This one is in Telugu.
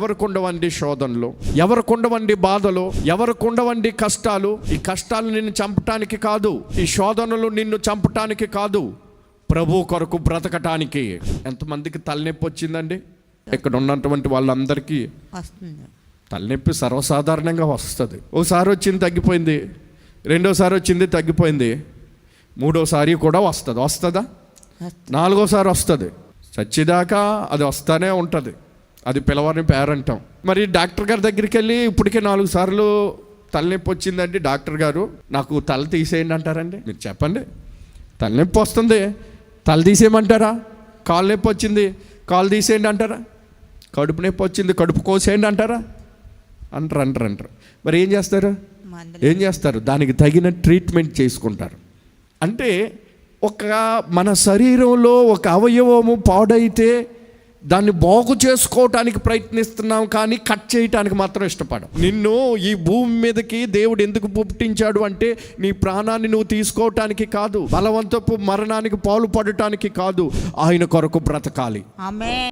ఎవరికి ఉండవండి శోధనలు? ఎవరికి ఉండవండి బాధలు? ఎవరికి ఉండవండి కష్టాలు? ఈ కష్టాలు నిన్ను చంపటానికి కాదు ఈ శోధనలు నిన్ను చంపటానికి కాదు. ప్రభు కొరకు బ్రతకటానికి. ఎంతమందికి తలనొప్పి వచ్చిందండి? ఇక్కడ ఉన్నటువంటి వాళ్ళందరికీ తలనొప్పి సర్వసాధారణంగా వస్తుంది. ఓసారి వచ్చింది తగ్గిపోయింది రెండోసారి వచ్చింది తగ్గిపోయింది మూడోసారి కూడా వస్తుందా? వస్తుంది. నాలుగోసారి వస్తుంది. చచ్చిదాకా అది వస్తానే ఉంటుంది. అది పిలవని పేరంటాం మరి డాక్టర్ గారి దగ్గరికి వెళ్ళి ఇప్పటికే నాలుగు సార్లు తలనొప్పి వచ్చిందండి డాక్టర్ గారు. నాకు తల తీసేయండి అంటారండి. మీరు చెప్పండి. తలనొప్పి వస్తుంది. తల తీసేయమంటారా? కాలు నొప్పి వచ్చింది. కాలు తీసేయండి అంటారా? కడుపు నొప్పి వచ్చింది. కడుపు కోసేయండి అంటారా? అంటారు అంటారు అంటారు. మరి ఏం చేస్తారు? ఏం చేస్తారు? దానికి తగిన ట్రీట్మెంట్ చేసుకుంటారు. అంటే ఒక మన శరీరంలో ఒక అవయవము పాడైతే దాన్ని బాగు చేసుకోవటానికి ప్రయత్నిస్తున్నాం కానీ కట్ చేయటానికి మాత్రం ఇష్టపడం నిన్ను ఈ భూమి మీదకి దేవుడు ఎందుకు పుట్టించాడు అంటే నీ ప్రాణాన్ని నువ్వు తీసుకోవటానికి కాదు బలవంతపు మరణానికి పాలు పడటానికి కాదు ఆయన కొరకు బ్రతకాలి. ఆమె